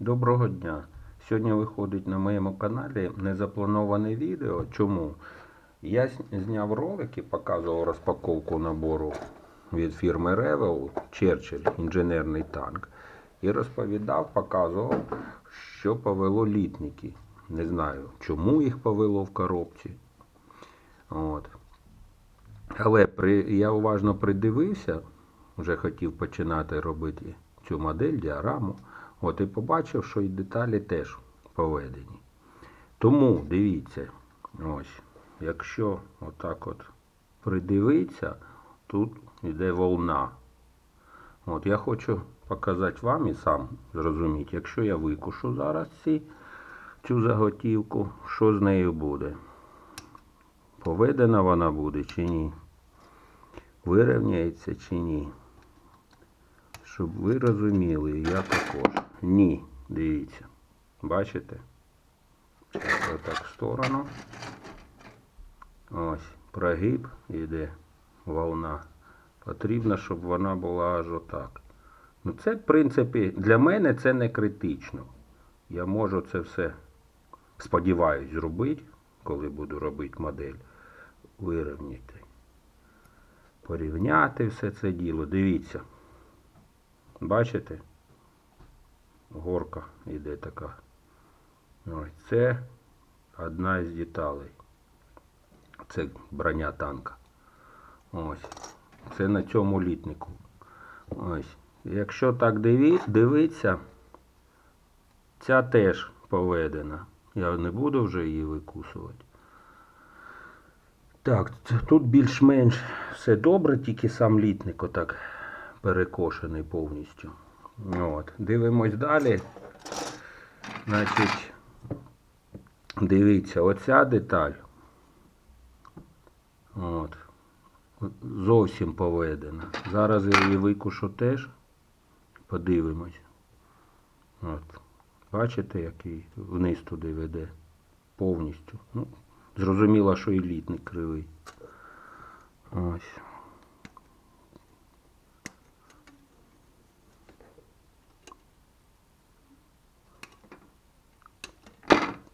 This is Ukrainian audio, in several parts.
Доброго дня! Сьогодні виходить на моєму каналі незаплановане відео. Чому? Я зняв ролик і показував розпаковку набору від фірми Revel Churchill інженерний танк. І розповідав, показував, що повело літники. Не знаю, чому їх повело в коробці. От. Але при, я уважно придивився, вже хотів починати робити цю модель, діараму. От і побачив, що і деталі теж поведені. Тому дивіться, ось, якщо отак от придивитися, тут йде волна. От я хочу показати вам і сам зрозуміти, якщо я викушу зараз ці, цю заготівку, що з нею буде? Поведена вона буде чи ні? Вирівняється чи ні? Щоб ви розуміли, я також. Ні, дивіться. Бачите? Отак в сторону. Ось, прогиб іде волна. Потрібно, щоб вона була аж отак. Ну це, в принципі, для мене це не критично. Я можу це все, сподіваюсь, зробити, коли буду робити модель. Вирівняти. Порівняти все це діло. Дивіться. Бачите? Горка йде така. Ось це одна із деталей. Це броня танка. Ось. Це на цьому літнику. Ось. Якщо так дивитися, ця теж поведена. Я не буду вже її викусувати. Так, тут більш-менш все добре, тільки сам літник отак перекошений повністю. От. Дивимось далі. Значить, дивіться, оця деталь. От. Зовсім поведена. Зараз я її викушу теж. Подивимось. От. Бачите, який вниз туди веде. Повністю. Ну, зрозуміло, що і літник кривий. Ось.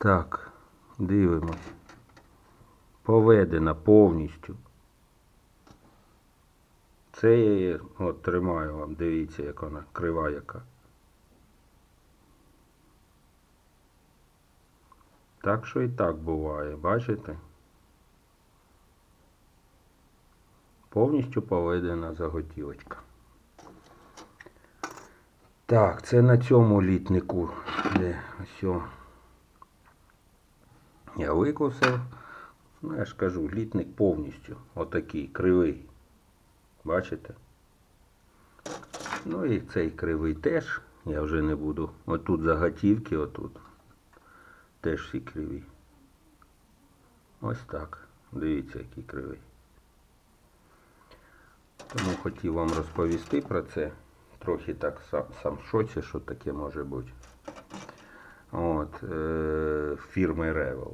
Так, дивимось. Поведена повністю. Це я її от тримаю вам, дивіться, як вона крива яка. Так що і так буває, бачите? Повністю поведена заготівочка. Так, це на цьому літнику. Де ось. Я викусив. Ну, я ж кажу, літник повністю отакий, кривий. Бачите? Ну і цей кривий теж. Я вже не буду. Отут заготівки, отут. Теж всі криві. Ось так. Дивіться, який кривий. Тому хотів вам розповісти про це. Трохи так сам, сам в шоці, що таке може бути. От, е, фірми Revel.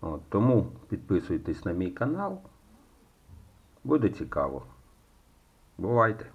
От, тому підписуйтесь на мій канал. Буде цікаво. Бувайте!